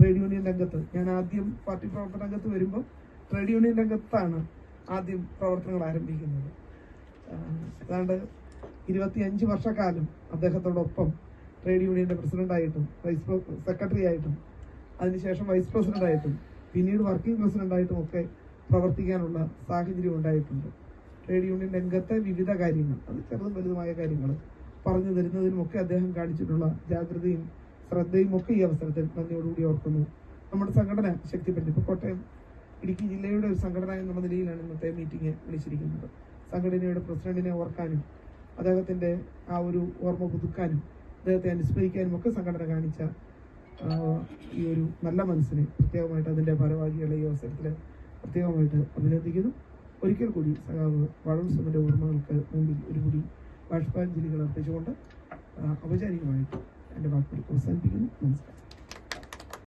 Trade union രംഗത്ത് ഞാൻ ആദ്യം പാർട്ടി പ്രവർത്തന രംഗത്ത് വരുമ്പോൾ ട്രേഡ് യൂണിയൻ രംഗത്താണ് ആദ്യം പ്രവർത്തനങ്ങൾ ആരംഭിക്കുന്നത്. ഏതാണ്ട് ഇരുപത്തിയഞ്ച് വർഷക്കാലം അദ്ദേഹത്തോടൊപ്പം ട്രേഡ് യൂണിയന്റെ പ്രസിഡന്റായിട്ടും വൈസ് സെക്രട്ടറി ആയിട്ടും അതിനുശേഷം വൈസ് പ്രസിഡന്റായിട്ടും പിന്നീട് വർക്കിംഗ് പ്രസിഡന്റായിട്ടും ഒക്കെ പ്രവർത്തിക്കാനുള്ള സാഹചര്യം ഉണ്ടായിട്ടുണ്ട്. ട്രേഡ് യൂണിയൻ രംഗത്തെ വിവിധ കാര്യങ്ങൾ അത് ചെറുതും വലുതുമായ കാര്യങ്ങൾ പറഞ്ഞു തരുന്നതിനുമൊക്കെ അദ്ദേഹം കാണിച്ചിട്ടുള്ള ജാഗ്രതയും ശ്രദ്ധയും ഒക്കെ ഈ അവസരത്തിൽ നന്ദിയോടുകൂടി ഓർക്കുന്നു. നമ്മുടെ സംഘടന ശക്തിപ്പെട്ടു ഇപ്പോൾ കോട്ടയം ഇടുക്കി ജില്ലയുടെ ഒരു സംഘടന എന്നുള്ള നിലയിലാണ് ഇന്നത്തെ മീറ്റിംഗ് വിളിച്ചിരിക്കുന്നത്. സംഘടനയുടെ പ്രസിഡന്റിനെ ഓർക്കാനും അദ്ദേഹത്തിന്റെ ആ ഒരു ഓർമ്മ പുതുക്കാനും അദ്ദേഹത്തെ അനുസ്മരിക്കാനും ഒക്കെ സംഘടന കാണിച്ച ഈ ഒരു നല്ല മനസ്സിനെ പ്രത്യേകമായിട്ട് അതിന്റെ ഭാരവാഹികളെ ഈ അവസരത്തിൽ പ്രത്യേകമായിട്ട് അഭിനന്ദിക്കുന്നു. ഒരിക്കൽ കൂടി സഖാവ് വാഴവസമിന്റെ ഓർമ്മകൾക്ക് മുമ്പിൽ ഒരു കൂടി ബാഷ്പാഞ്ജലികൾ അർപ്പിച്ചുകൊണ്ട് kind of a precursor being menstrual.